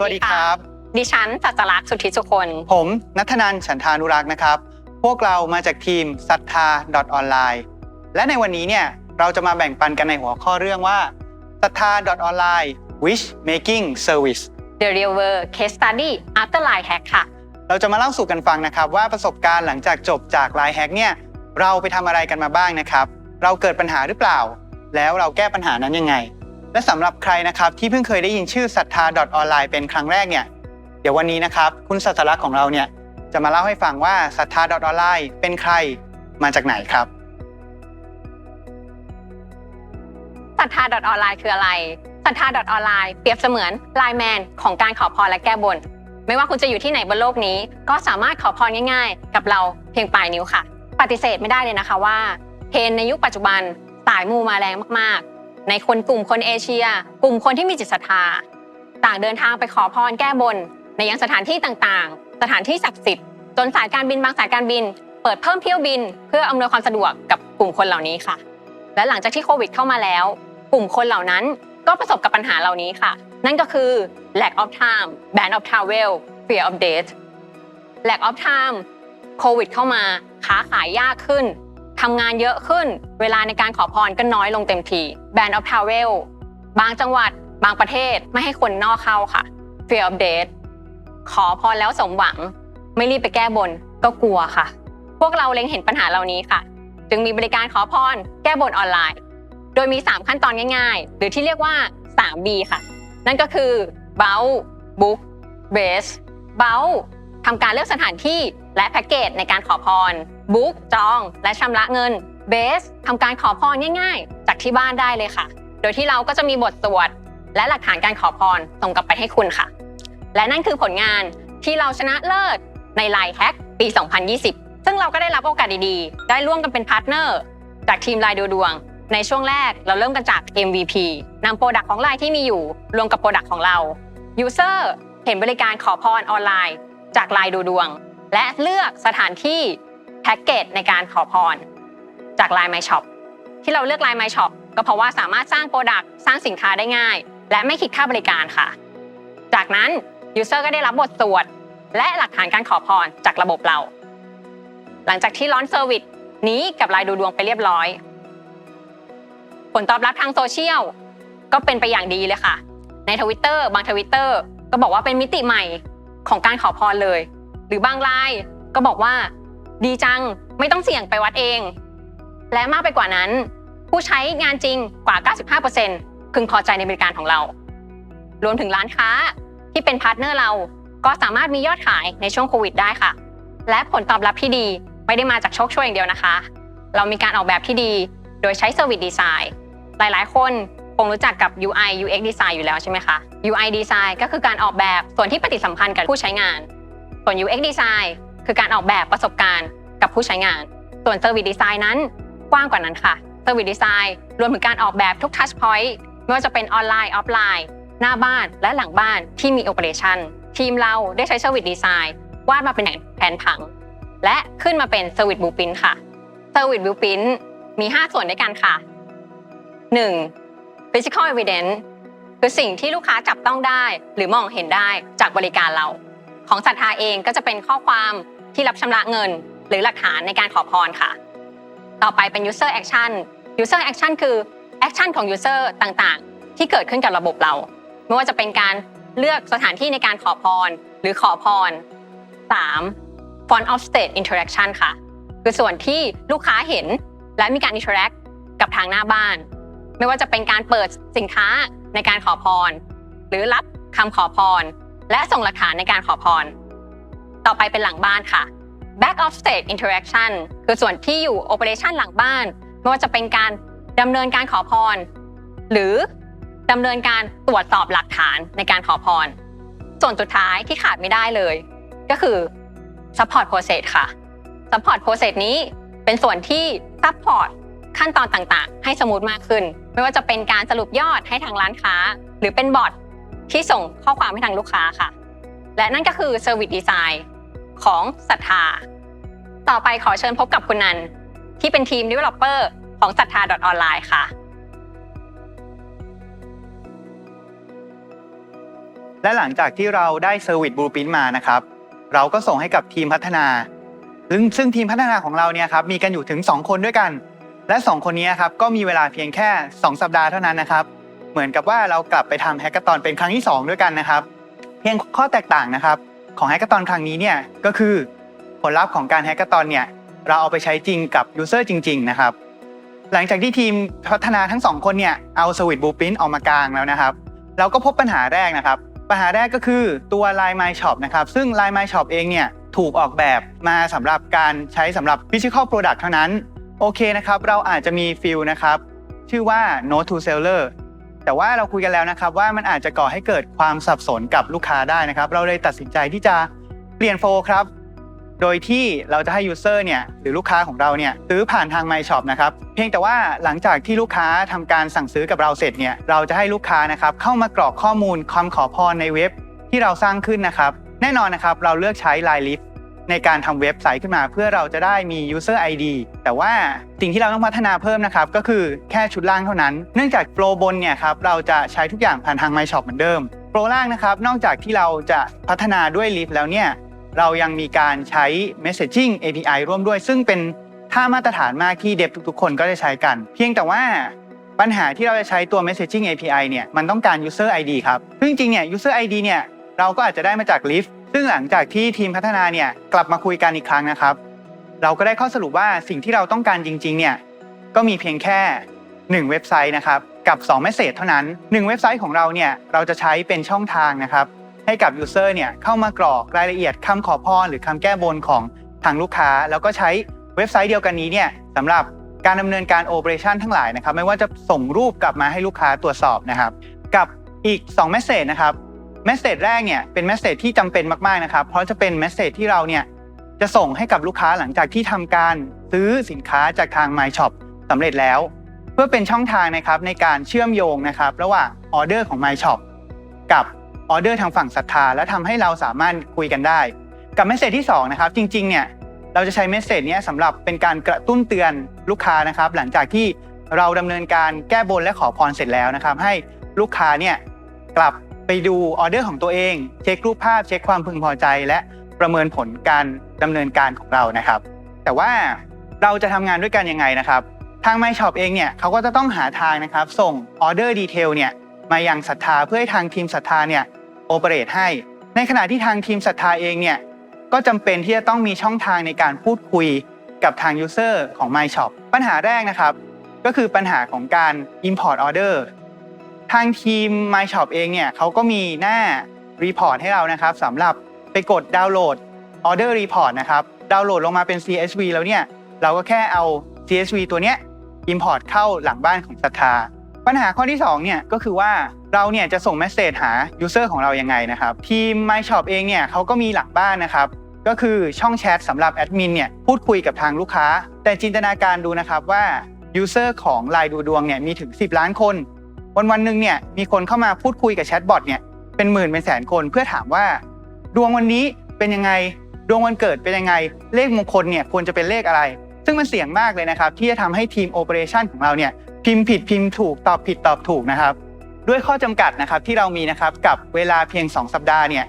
สวัสดีครับ ดิฉันสัจลักษณ์สุทธิสุคนผมนัทนันฉันทานุรักษ์นะครับ พวกเรามาจากทีมศรัทธา .online และในวันนี้เนี่ยเราจะมาแบ่งปันกันในหัวข้อเรื่องว่าศรัทธา .online wish making service The Real World Case Study After Line Hack ค่ะ เราจะมาเล่าสู่กันฟังนะครับ ว่าประสบการณ์หลังจากจบจากไลน์แฮกเนี่ยเราไปทำอะไรกันมาบ้างนะครับ เราเกิดปัญหาหรือเปล่า แล้วเราแก้ปัญหานั้นยังไง และสำหรับใครนะครับที่เพิ่งเคยได้ยินชื่อศรัทธา .online เป็นครั้งแรกเนี่ยเดี๋ยววันนี้นะครับคุณสัตลักษณ์ของเราเนี่ยจะมาเล่าให้ฟังว่าศรัทธา .online เป็นใครมาจากไหนครับศรัทธา .online คืออะไรศรัทธา .online เปรียบเสมือนไลน์แมนของการขอพรและแก้บน ไม่ว่าคุณจะอยู่ที่ไหนบนโลกนี้ ก็สามารถขอพรง่าย ๆ กับเราเพียงปลายนิ้วค่ะ ปฏิเสธไม่ได้เลยนะคะว่าเทรนในยุคปัจจุบันสายมูมาแรงมากๆ ในคนกลุ่มคนเอเชีย กลุ่มคนที่มีจิตศรัทธา ต่างเดินทางไปขอพรแก้บน ในยังสถานที่ต่างๆ สถานที่ศักดิ์สิทธิ์จนสายการบินบางสายการบิน เปิดเพิ่มเที่ยวบิน เพื่ออำนวยความสะดวกกับกลุ่มคนเหล่านี้ค่ะ และหลังจากที่โควิดเข้ามาแล้ว กลุ่มคนเหล่านั้นก็ประสบกับปัญหาเหล่านี้ค่ะ นั่นก็คือ lack of time ban of travel fear of death lack of time โควิดเข้ามาค้าขายยากขึ้น ทำงานเยอะขึ้น เวลาในการขอพรก็น้อยลงเต็มที ban of travel บางจังหวัด บางประเทศไม่ให้คนนอกเข้าค่ะ fear of death ขอพรแล้วสมหวัง ไม่รีบไปแก้บนก็กลัวค่ะ พวกเราเล็งเห็นปัญหาเหล่านี้ค่ะ จึงมีบริการขอพรแก้บนออนไลน์ โดยมี 3 ขั้นตอนง่าย ๆ หรือที่เรียกว่า 3B ค่ะ นั่นก็คือ b o u Book Base b o u ทำการเลือกสถานที่และแพ็กเกจในการขอพร Book จอง และชำระเงิน Base ทำการขอพรง่ายๆ จากที่บ้านได้เลยค่ะ โดยที่เราก็จะมีบทสวดและหลักฐานการขอพรส่งกลับไปให้คุณค่ะ และนั่นคือผลงานที่เราชนะเลิศในไลน์แฮกปี 2020 ซึ่งเราก็ได้รับโอกาสดีๆ ได้ร่วมกันเป็นพาร์ทเนอร์จากทีมไลน์ดูดวง ในช่วงแรกเราเริ่มกันจาก MVP นำโปรดักต์ของไลน์ที่มีอยู่ รวมกับโปรดักต์ของเรา User เห็นบริการขอพรออนไลน์ จากไลน์ดูดวง และเลือกสถานที่ พ็กเกจในการขอพร จากไลน์ My Shop ที่เราเลือกไลน์ My Shop ก็เพราะว่าสามารถสร้างโปรดักต์สร้างสินค้าได้ง่าย และไม่คิดค่าบริการค่ะ จากนั้น User ก็ได้รับบทสวดและหลักฐานการขอพรจากระบบเรา หลังจากที่ร้อนเซอร์วิสนี้กับไลน์ดูดวงไปเรียบร้อย ผลตอบรับทางโซเชียลก็เป็นไปอย่างดีเลยค่ะ ในทวิตเตอร์บางทวิตเตอร์ก็บอกว่าเป็นมิติใหม่ของการขอพรเลย หรือบางไลน์ก็บอกว่า ดีจังไม่ต้องเสี่ยงไปวัดเอง และมากไปกว่านั้น ผู้ใช้งานจริงกว่า 95%พึงพอใจในบริการของเรา รวมถึงร้านค้าที่เป็นพาร์ทเนอร์เรา ก็สามารถมียอดขายในช่วงโควิดได้ค่ะ และผลตอบรับที่ดีไม่ได้มาจากโชคช่วยอย่างเดียวนะคะ เรามีการออกแบบที่ดี โดยใช้ Service Design หลาย ๆ คนคงรู้จักกับ UI UX Design อยู่แล้วใช่ไหมคะ UI Design ก็คือการออกแบบส่วนที่ปฏิสัมพันธ์กับผู้ใช้งาน ส่วน UX Design คือการออกแบบประสบการณ์กับผู้ใช้งาน ส่วน Service Design นั้นกว้างกว่านั้นค่ะ Service Design รวมถึงการออกแบบทุก Touch Point ไม่ว่าจะเป็นออนไลน์ออฟไลน์ หน้าบ้านและหลังบ้านที่มี Operation ทีมเราได้ใช้ Service Design วาดมาเป็นแผนผัง และขึ้นมาเป็น Service Blueprint ค่ะ Service Blueprint มี 5 ส่วนด้วยกันค่ะ 1. Physical Evidence คือสิ่งที่ลูกค้าจับต้องได้ หรือมองเห็นได้จากบริการเรา ของศรัทธาเองก็จะเป็นข้อความ ที่รับชำระเงิน หรือหลักฐานในการขอพรค่ะ ต่อไปเป็น User Action User Action คือ Action ของ User ต่างๆ ที่เกิดขึ้นกับระบบเรา ไม่ว่าจะเป็นการเลือกสถานที่ในการขอพร หรือขอพร 3. Front of State Interaction ค่ะ คือส่วนที่ลูกค้าเห็นและมีการ interact กับทางหน้าบ้าน ไม่ว่าจะเป็นการเปิดสินค้าในการขอพร หรือรับคำขอพร และส่งหลักฐานในการขอพร ต่อไปเป็นหลังบ้านค่ะ back of stage interaction คือส่วนที่อยู่ operation หลังบ้าน ไม่ว่าจะเป็นการดำเนินการขอพร หรือดำเนินการตรวจสอบหลักฐานในการขอพร ส่วนสุดท้ายที่ขาดไม่ได้เลย ก็คือ support process ค่ะ support process นี้เป็นส่วนที่ support ขั้นตอนต่างๆ ให้สมูทมากขึ้น ไม่ว่าจะเป็นการสรุปยอดให้ทางร้านค้า หรือเป็นบอทที่ส่งข้อความให้ทางลูกค้าค่ะ และนั่นก็คือ Service Design ของศรัทธา ต่อไปขอเชิญพบกับคุณนัน ที่เป็นทีม Developer ของศรัทธา .online ค่ะ และหลังจากที่เราได้เซอร์วิสบลูพินมานะครับ เราก็ส่งให้กับทีมพัฒนา ซึ่งซึ่งทีมพัฒนาของเราเนี่ยครับมีกันอยู่ถึง 2 คนด้วยกัน และ 2 คนนี้ครับก็มีเวลาเพียงแค่ 2 สัปดาห์เท่านั้นนะครับ เหมือนกับว่าเรากลับไปทำแฮกเกอร์ตอนเป็นครั้งที่ 2 ด้วยกันนะครับ พียงข้อแตกต่างนะครับ ของแฮกเกอร์ตอนครั้งนี้เนี่ยก็คือผลลัพธ์ของการแฮกเกอร์ตอนเนี่ยเราเอาไปใช้จริงกับยูเซอร์จริง ๆ นะครับ หลังจากที่ทีมพัฒนาทั้งสองคนเนี่ยเอาสวิตบูปินออกมากลางแล้วนะครับ เราก็พบปัญหาแรกนะครับ ปัญหาแรกก็คือตัว Line My Shop นะครับ ซึ่ง Line My Shop เองเนี่ยถูกออกแบบมาสำหรับการใช้สำหรับ Physical Product เท่านั้นโอเคนะครับ เราอาจจะมีฟิลนะครับ ชื่อว่า Note to Seller แต่ว่าเราคุยกันแล้วนะครับว่ามันอาจจะก่อให้เกิดความสับสนกับลูกค้าได้นะครับ เราเลยตัดสินใจที่จะเปลี่ยนโฟครับ โดยที่เราจะให้ User เนี่ยหรือลูกค้าของเราเนี่ยซื้อผ่านทาง My Shop นะครับ เพียงแต่ว่าหลังจากที่ลูกค้าทำการสั่งซื้อกับเราเสร็จเนี่ยเราจะให้ลูกค้านะครับเข้ามากรอกข้อมูลคำขอพรในเว็บที่เราสร้างขึ้นนะครับ แน่นอนนะครับเราเลือกใช้ Line Lift ในการทำเว็บไซต์ขึ้นมา เพื่อเราจะได้มี user ID แต่ว่าสิ่งที่เราต้องพัฒนาเพิ่มนะครับก็คือแค่ชุดล่างเท่านั้น เนื่องจากโปรบนเนี่ยครับเราจะใช้ทุกอย่างผ่านทาง My Shop เหมือนเดิมโปรล่างนะครับนอกจากที่เราจะพัฒนาด้วย Lift แล้วเนี่ยเรายังมีการใช้ messaging API ร่วมด้วย ซึ่งเป็นท่ามาตรฐานมากที่เดฟทุกๆ คนก็จะใช้กัน เพียงแต่ว่าปัญหาที่เราจะใช้ตัว messaging API เนี่ยมันต้องการ user ID ครับ ซึ่งจริงๆเนี่ย user ID เนี่ยเราก็อาจจะได้มาจาก Lift ซึ่งหลังจากที่ทีมพัฒนาเนี่ยกลับมาคุยกันอีกครั้งนะครับ เราก็ได้ข้อสรุปว่าสิ่งที่เราต้องการจริงๆเนี่ยก็มีเพียงแค่ 1 เว็บไซต์นะครับกับ2 Message เท่านั้น 1 เว็บไซต์ของเราเนี่ยเราจะใช้เป็นช่องทางนะครับให้กับ User เนี่ยเข้ามากรอกรายละเอียดคำขอพรหรือคำแก้บนของทางลูกค้า แล้วก็ใช้เว็บไซต์เดียวกันนี้เนี่ยสำหรับการดำเนินการโอเปอเรชันทั้งหลายนะครับไม่ว่าจะส่งรูปกลับมาให้ลูกค้าตรวจสอบนะครับ กับอีก2 Message นะครับ Message แรกเนี่ยเป็น Message ที่จำเป็นมากๆนะครับ เพราะจะเป็น Message ที่เราเนี่ยจะส่งให้กับลูกค้าหลังจากที่ทำการซื้อสินค้าจากทาง My Shop สำเร็จแล้ว เพื่อเป็นช่องทางนะครับในการเชื่อมโยงนะครับระหว่างออเดอร์ของ My Shop กับออเดอร์ทางฝั่งศรัทธา และทำให้เราสามารถคุยกันได้ กับเมสเซจที่2นะครับจริงๆเนี่ยเราจะใช้เมสเซจนี้สำหรับเป็นการกระตุ้นเตือนลูกค้านะครับ หลังจากที่เราดำเนินการแก้บนและขอพรเสร็จแล้วนะครับ ให้ลูกค้าเนี่ยกลับ ไปดูออเดอร์ของตัวเอง เช็ครูปภาพเช็คความพึงพอใจ และประเมินผลการดำเนินการของเรานะครับ แต่ว่าเราจะทำงานด้วยกันยังไงนะครับ ทาง My Shop เองเนี่ยเขาก็จะต้องหาทางนะครับ ส่งออเดอร์ดีเทลเนี่ยมายังศรัทธาเพื่อให้ทางทีมศรัทธาเนี่ยโอเปเรตให้ ในขณะที่ทางทีมศรัทธาเองเนี่ยก็จำเป็นที่จะต้องมีช่องทางในการพูดคุยกับทางยูเซอร์ของ My Shop ปัญหาแรกนะครับ ก็คือปัญหาของการ Import Order ทางทีม My Shop เองเนี่ยเขาก็มีหน้า Report ให้เรานะครับสำหรับไปกดดาวน์โหลด Order Report นะครับดาวน์โหลดลงมาเป็น CSV แล้วเนี่ยเราก็แค่เอา CSV ตัวเนี้ย Import เข้าหลังบ้านของศรัทธาปัญหาข้อที่2เนี่ยก็คือว่าเราเนี่ยจะส่งเมสเซจหา User ของเรายังไงนะครับทีม My Shop เองเนี่ยเขาก็มีหลังบ้านนะครับก็คือช่องแชทสำหรับแอดมินเนี่ยพูดคุยกับทางลูกค้า แต่จินตนาการดูนะครับว่า User ของ Line ดูดวงเนี่ยมีถึง 10 ล้านคน วันวันหนึ่งเนี่ยมีคนเข้ามาพูดคุยกับแชทบอทเนี่ยเป็นหมื่นเป็นแสนคนเพื่อถามว่า ดวงวันนี้เป็นยังไงดวงวันเกิดเป็นยังไง เลขมงคลเนี่ยควรจะเป็นเลขอะไร ซึ่งมันเสี่ยงมากเลยนะครับ ที่จะทำให้ทีมโอเปอเรชันของเราเนี่ยพิมพ์ผิดพิมพ์ถูกตอบผิดตอบถูกนะครับ ด้วยข้อจำกัดนะครับที่เรามีนะครับกับเวลาเพียง 2 สัปดาห์เนี่ย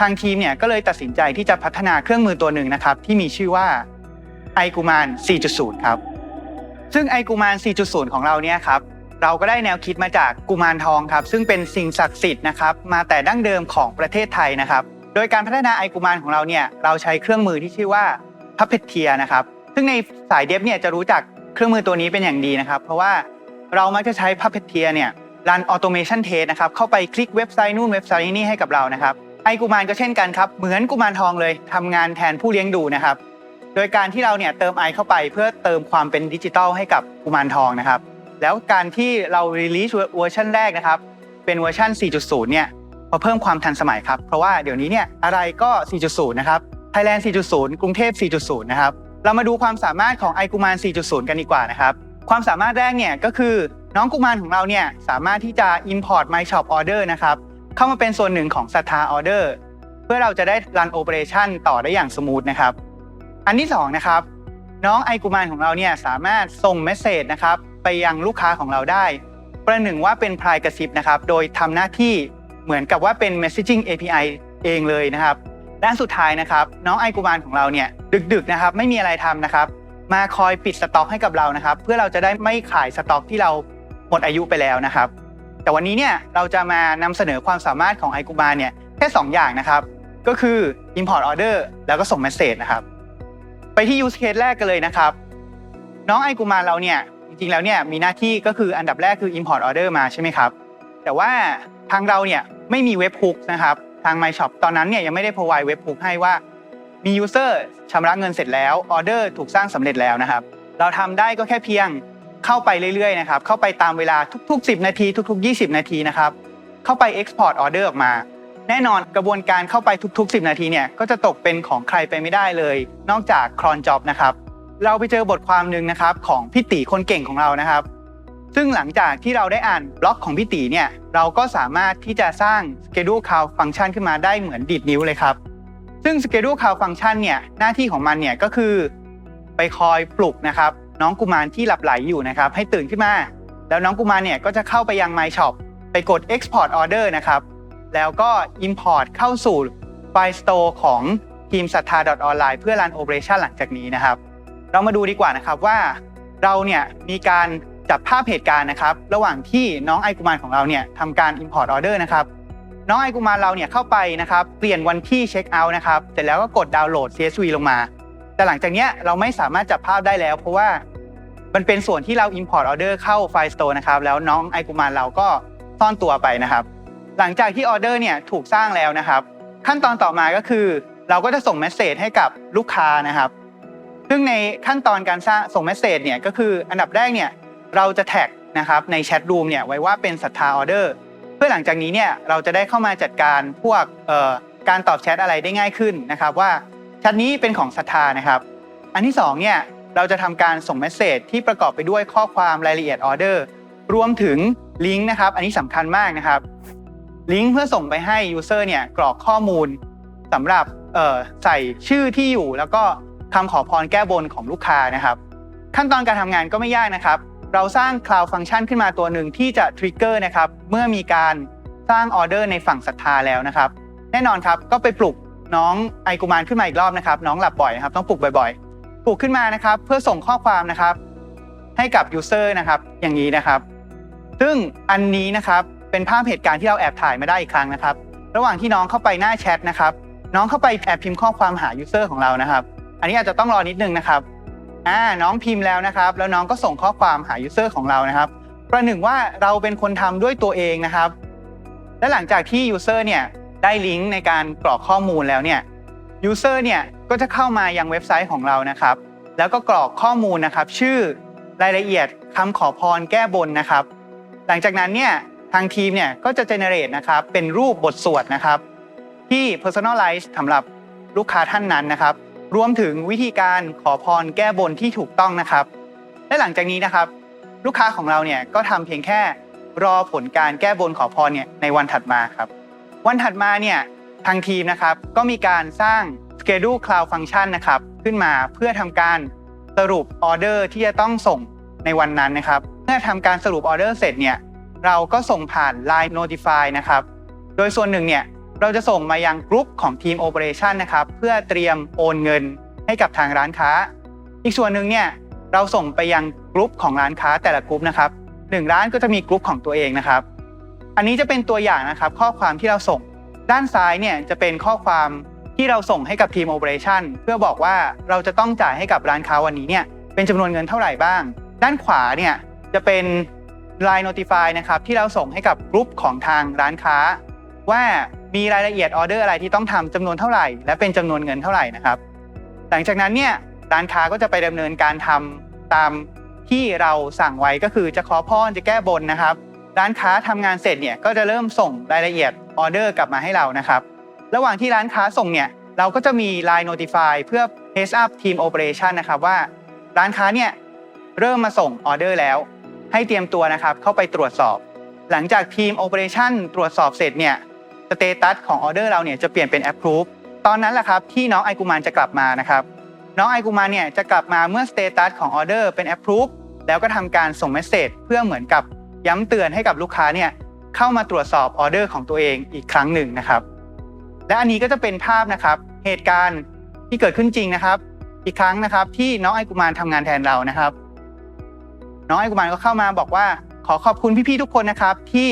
ทางทีมเนี่ยก็เลยตัดสินใจที่จะพัฒนาเครื่องมือตัวหนึ่งนะครับที่มีชื่อว่าไอกูมาน4.0 ครับ ซึ่งไอกูมาน4.0 ของเราเนี่ยครับ เราก็ได้แนวคิดมาจากกุมารทองครับ ซึ่งเป็นสิ่งศักดิ์สิทธิ์นะครับ มาแต่ดั้งเดิมของประเทศไทยนะครับ โดยการพัฒนาไอกุมารของเราเนี่ยเราใช้เครื่องมือที่ชื่อว่าพัพเพเทียนะครับ ซึ่งในสายเดฟเนี่ยจะรู้จักเครื่องมือตัวนี้เป็นอย่างดีนะครับ เพราะว่าเรามักจะใช้พัพเพเทียเนี่ยรันออโตเมชันเทสนะครับเข้าไปคลิกเว็บไซต์นู่นเว็บไซต์นี่ให้กับเรานะครับไอกุมารก็เช่นกันครับ เหมือนกุมารทองเลยทำงานแทนผู้เลี้ยงดูนะครับ โดยการที่เราเนี่ยเติมไอเข้าไปเพื่อเติมความเป็นดิจิทัลให้กับกุมารทองนะครับ แล้วการที่เรา release เวอร์ชันแรกนะครับ เป็นเวอร์ชัน 4.0 เนี่ยพอเพิ่มความทันสมัยครับ เพราะว่าเดี๋ยวนี้เนี่ยอะไรก็ 4.0 นะครับ Thailand 4.0 กรุงเทพ 4.0 นะครับ เรามาดูความสามารถของไอกุมาร 4.0 กันดีกว่านะครับ ความสามารถแรกเนี่ยก็คือน้องกุมารของเราเนี่ยสามารถที่จะ import my shop order นะครับ เข้ามาเป็นส่วนหนึ่งของศรัทธา order เพื่อเราจะได้รันโอเปอเรชันต่อได้อย่างสมูทนะครับ อันที่สองนะครับน้องไอกุมารของเราเนี่ยสามารถส่งเมสเซจนะครับ ไปยังลูกค้าของเราได้ ประหนึ่งว่าเป็นพลายกระซิบนะครับ โดยทำหน้าที่เหมือนกับว่าเป็น messaging API เองเลยนะครับและอันสุดท้ายนะครับ น้องไอกุมารของเราเนี่ยดึกๆนะครับไม่มีอะไรทำนะครับ มาคอยปิดสต็อกให้กับเรานะครับ เพื่อเราจะได้ไม่ขายสต็อกที่เราหมดอายุไปแล้วนะครับ แต่วันนี้เนี่ยเราจะมานำเสนอความสามารถของไอกุมารเนี่ยแค่2 อย่างนะครับ ก็คือ import order แล้วก็ส่ง message นะครับ ไปที่ use case แรกกันเลยนะครับ น้องไอกุมารเราเนี่ย จริงๆแล้วเนี่ยมีหน้าที่ก็คืออันดับแรกคือ import order มาใช่ไหมครับ แต่ว่าทางเราเนี่ยไม่มีเว็บ hook นะครับทาง My Shop ตอนนั้นเนี่ยยังไม่ได้ provide เว็บ hook ให้ว่ามี user ชำระเงินเสร็จแล้วออเดอร์ถูกสร้างสำเร็จแล้วนะครับ เราทำได้ก็แค่เพียงเข้าไปเรื่อยๆนะครับเข้าไปตามเวลาทุก ๆ 10 นาทีทุก ๆ 20 นาทีนะครับเข้าไป export order ออกมา แน่นอนกระบวนการเข้าไปทุก ๆ 10 นาทีเนี่ยก็จะตกเป็นของใครไปไม่ได้เลย นอกจากครอนจ็อบนะครับ เราไปเจอบทความหนึ่งนะครับของพี่ตีคนเก่งของเรานะครับ ซึ่งหลังจากที่เราได้อ่านบล็อกของพี่ตีเนี่ยเราก็สามารถที่จะสร้าง schedule count function ขึ้นมาได้เหมือนดีดนิ้วเลยครับ ซึ่ง schedule count function เนี่ยหน้าที่ของมันเนี่ยก็คือ ไปคอยปลุกนะครับน้องกุมารที่หลับไหลอยู่นะครับให้ตื่นขึ้นมา แล้วน้องกุมารเนี่ยก็จะเข้าไปยัง My Shop ไปกด export order นะครับแล้วก็ import เข้าสู่ไฟล์ store ของทีมศรัทธา .online เพื่อรัน operation หลังจากนี้นะครับ เรามาดูดีกว่านะครับว่าเราเนี่ยมีการจับภาพเหตุการณ์นะครับ ระหว่างที่น้องไอกุมารของเราเนี่ยทำการ import order นะครับ น้องไอกุมารเราเนี่ยเข้าไปนะครับ เปลี่ยนวันที่เช็คเอาท์นะครับ เสร็จแล้วก็กดดาวน์โหลด CSV ลงมา แต่หลังจากเนี้ยเราไม่สามารถจับภาพได้แล้ว เพราะว่ามันเป็นส่วนที่เรา import order เข้าไฟล์ store นะครับ แล้วน้องไอกุมารเราก็ซ่อนตัวไปนะครับ หลังจากที่ออเดอร์เนี่ยถูกสร้างแล้วนะครับ ขั้นตอนต่อมาก็คือ เราก็จะส่งเมสเซจให้กับลูกค้านะครับ ซึ่งในขั้นตอนการสร้างส่งเมสเซจเนี่ยก็คืออันดับแรกเนี่ยเราจะแท็กนะครับในแชทรูมเนี่ยไว้ว่าเป็นศรัทธาออเดอร์เพื่อหลังจากนี้เนี่ยเราจะได้เข้ามาจัดการพวกการตอบแชทอะไรได้ง่ายขึ้นนะครับ ว่าแชทนี้เป็นของศรัทธานะครับ อันที่สองเนี่ยเราจะทำการส่งเมสเซจที่ประกอบไปด้วยข้อความรายละเอียดออเดอร์รวมถึงลิงก์นะครับ อันนี้สำคัญมากนะครับลิงก์เพื่อส่งไปให้ยูเซอร์เนี่ยกรอกข้อมูลสำหรับใส่ชื่อที่อยู่แล้วก็ คำขอพรแก้บนของลูกค้านะครับ ขั้นตอนการทำงานก็ไม่ยากนะครับ เราสร้าง Cloud Function ขึ้นมาตัวหนึ่งที่จะทริกเกอร์นะครับเมื่อมีการสร้างออเดอร์ในฝั่งศรัทธาแล้วนะครับ แน่นอนครับก็ไปปลุกน้องไอกุมารขึ้นมาอีกรอบนะครับ น้องหลับบ่อยนะครับต้องปลุกบ่อยๆปลุกขึ้นมานะครับ เพื่อส่งข้อความนะครับ ให้กับยูเซอร์นะครับ อย่างนี้นะครับ ซึ่งอันนี้นะครับเป็นภาพเหตุการณ์ที่เราแอบถ่ายมาได้อีกครั้งนะครับ ระหว่างที่น้องเข้าไปหน้าแชทนะครับ น้องเข้าไปแอบพิมพ์ข้อความหายูเซอร์ของเรานะครับ อันนี้อาจจะต้องรอนิดนึงนะครับอ่าน้องพิมพ์แล้วนะครับ แล้วน้องก็ส่งข้อความหายูเซอร์ของเรานะครับ ประหนึ่งว่าเราเป็นคนทำด้วยตัวเองนะครับ และหลังจากที่ยูเซอร์เนี่ยได้ลิงก์ในการกรอกข้อมูลแล้วเนี่ยยูเซอร์เนี่ยก็จะเข้ามายังเว็บไซต์ของเรานะครับ แล้วก็กรอกข้อมูลนะครับ ชื่อรายละเอียดคำขอพรแก้บนนะครับ หลังจากนั้นเนี่ยทางทีมเนี่ยก็จะ generate นะครับเป็นรูปบทสวดนะครับ ที่ personalize สำหรับลูกค้าท่านนั้นนะครับ รวมถึงวิธีการขอพรแก้บนที่ถูกต้องนะครับ และหลังจากนี้นะครับ ลูกค้าของเราเนี่ยก็ทำเพียงแค่รอผลการแก้บนขอพรเนี่ยในวันถัดมาครับ วันถัดมาเนี่ยทางทีมนะครับก็มีการสร้าง schedule cloud function นะครับขึ้นมาเพื่อทำการสรุปออเดอร์ที่จะต้องส่งในวันนั้นนะครับ เมื่อทำการสรุปออเดอร์เสร็จเนี่ยเราก็ส่งผ่าน Line Notify นะครับ โดยส่วนหนึ่งเนี่ย เราจะส่งมายังกลุ่มของทีม Operation นะครับเพื่อเตรียมโอนเงินให้กับทางร้านค้า อีกส่วนหนึ่งเนี่ยเราส่งไปยังกลุ่มของร้านค้าแต่ละกลุ่มนะครับหนึ่งร้านก็จะมีกลุ่มของตัวเองนะครับ อันนี้จะเป็นตัวอย่างนะครับข้อความที่เราส่ง ด้านซ้ายเนี่ยจะเป็นข้อความที่เราส่งให้กับทีม Operation เพื่อบอกว่าเราจะต้องจ่ายให้กับร้านค้าวันนี้เนี่ยเป็นจำนวนเงินเท่าไหร่บ้าง ด้านขวาเนี่ยจะเป็น Line Notify นะครับที่เราส่งให้กับกลุ่มของทางร้านค้า ว่า มีรายละเอียดออเดอร์อะไรที่ต้องทำจำนวนเท่าไหร่ และเป็นจำนวนเงินเท่าไหร่นะครับ หลังจากนั้นเนี่ยร้านค้าก็จะไปดำเนินการทำตามที่เราสั่งไว้ก็คือจะขอพรจะแก้บนนะครับ ร้านค้าทำงานเสร็จเนี่ยก็จะเริ่มส่งรายละเอียดออเดอร์กลับมาให้เรานะครับ ระหว่างที่ร้านค้าส่งเนี่ยเราก็จะมี Line Notify เพื่อ Pace up Team Operation นะครับว่า ร้านค้าเนี่ยเริ่มมาส่งออเดอร์แล้ว ให้เตรียมตัวนะครับเข้าไปตรวจสอบ หลังจากทีม Operation ตรวจสอบเสร็จเนี่ย สเตตัสของออเดอร์เราเนี่ยจะเปลี่ยนเป็น Approve ตอนนั้นแหละครับที่น้องไอกุมารจะกลับมานะครับน้องไอกุมารเนี่ยจะกลับมาเมื่อสเตตัสของออเดอร์เป็น Approve แล้วก็ทำการส่งเมสเซจเพื่อเหมือนกับย้ำเตือนให้กับลูกค้าเนี่ยเข้ามาตรวจสอบออเดอร์ของตัวเองอีกครั้งหนึ่งนะครับ และอันนี้ก็จะเป็นภาพนะครับเหตุการณ์ที่เกิดขึ้นจริงนะครับ อีกครั้งนะครับที่น้องไอกุมารทำงานแทนเรานะครับ น้องไอกุมารก็เข้ามาบอกว่าขอขอบคุณพี่ๆทุกคนนะครับที่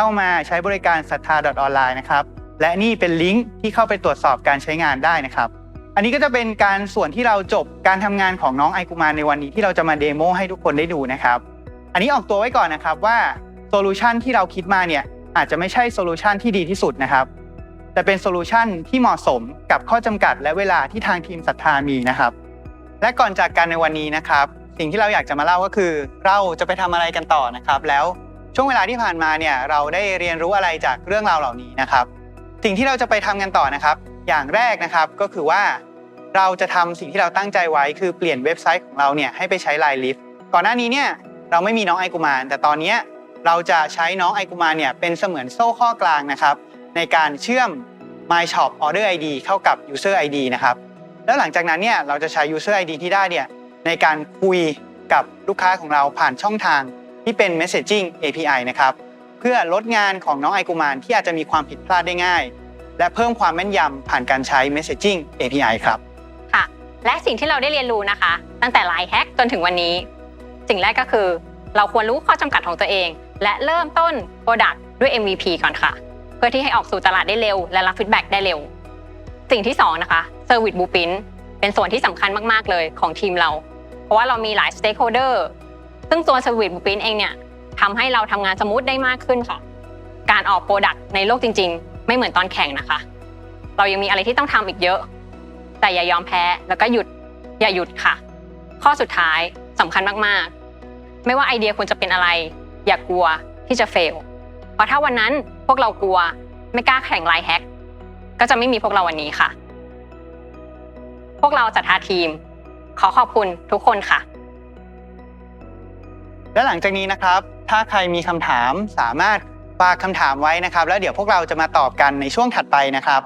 เข้ามาใช้บริการศรัทธาออนไลน์นะครับ และนี่เป็นลิงก์ที่เข้าไปตรวจสอบการใช้งานได้นะครับ อันนี้ก็จะเป็นการส่วนที่เราจบการทำงานของน้องไอกุมารในวันนี้ที่เราจะมาเดโมให้ทุกคนได้ดูนะครับ อันนี้ออกตัวไว้ก่อนนะครับว่าโซลูชันที่เราคิดมาเนี่ยอาจจะไม่ใช่โซลูชันที่ดีที่สุดนะครับ แต่เป็นโซลูชันที่เหมาะสมกับข้อจำกัดและเวลาที่ทางทีมศรัทธามีนะครับ และก่อนจากกันในวันนี้นะครับ สิ่งที่เราอยากจะมาเล่าก็คือ เราจะไปทำอะไรกันต่อนะครับ แล้ว ช่วงเวลาที่ผ่านมาเนี่ยเราได้เรียนรู้อะไรจากเรื่องราวเหล่านี้นะครับ สิ่งที่เราจะไปทำกันต่อนะครับ อย่างแรกนะครับก็คือว่า เราจะทำสิ่งที่เราตั้งใจไว้คือเปลี่ยนเว็บไซต์ของเราเนี่ยให้ไปใช้ Line Lift ก่อนหน้านี้เนี่ยเราไม่มีน้องไอกุมารแต่ตอนนี้เราจะใช้น้องไอกุมารเนี่ยเป็นเสมือนโซ่ข้อกลางนะครับ ในการเชื่อม My Shop Order ID เข้ากับ User ID นะครับแล้วหลังจากนั้นเนี่ยเราจะใช้ User ID ที่ได้เนี่ยในการคุยกับลูกค้าของเราผ่านช่องทาง ที่เป็น Messaging API นะครับ เพื่อลดงานของน้องไอกุมารที่อาจจะมีความผิดพลาดได้ง่าย และเพิ่มความแม่นยำผ่านการใช้ Messaging API ครับค่ะ และสิ่งที่เราได้เรียนรู้นะคะ ตั้งแต่ไลน์แฮกจนถึงวันนี้ สิ่งแรกก็คือ เราควรรู้ข้อจำกัดของตัวเอง และเริ่มต้น Product ด้วย MVP ก่อนค่ะ เพื่อที่ให้ออกสู่ตลาดได้เร็ว และรับฟีดแบ็กได้เร็ว สิ่งที่2นะคะ Service Blueprint เป็นส่วนที่สำคัญมากๆเลยของทีมเรา เพราะว่าเรามีหลาย Stakeholder ซึ่งตัว Service Blueprint เองเนี่ยทำให้เราทำงานสมูทได้มากขึ้นค่ะ การออก Product ในโลกจริง ๆ ไม่เหมือนตอนแข่งนะคะ เรายังมีอะไรที่ต้องทำอีกเยอะ แต่อย่ายอมแพ้แล้วก็หยุดอย่าหยุดค่ะ ข้อสุดท้ายสำคัญมากๆ ไม่ว่าไอเดียควรจะเป็นอะไร อย่ากลัวที่จะเฟลเพราะถ้าวันนั้นพวกเรากลัวไม่กล้าแข่งไลน์แฮกก็จะไม่มีพวกเราวันนี้ค่ะ พวกเราจัดทาทีม ขอขอบคุณทุกคนค่ะ และหลังจากนี้นะครับ ถ้าใครมีคำถามสามารถฝากคำถามไว้นะครับ แล้วเดี๋ยวพวกเราจะมาตอบกันในช่วงถัดไปนะครับ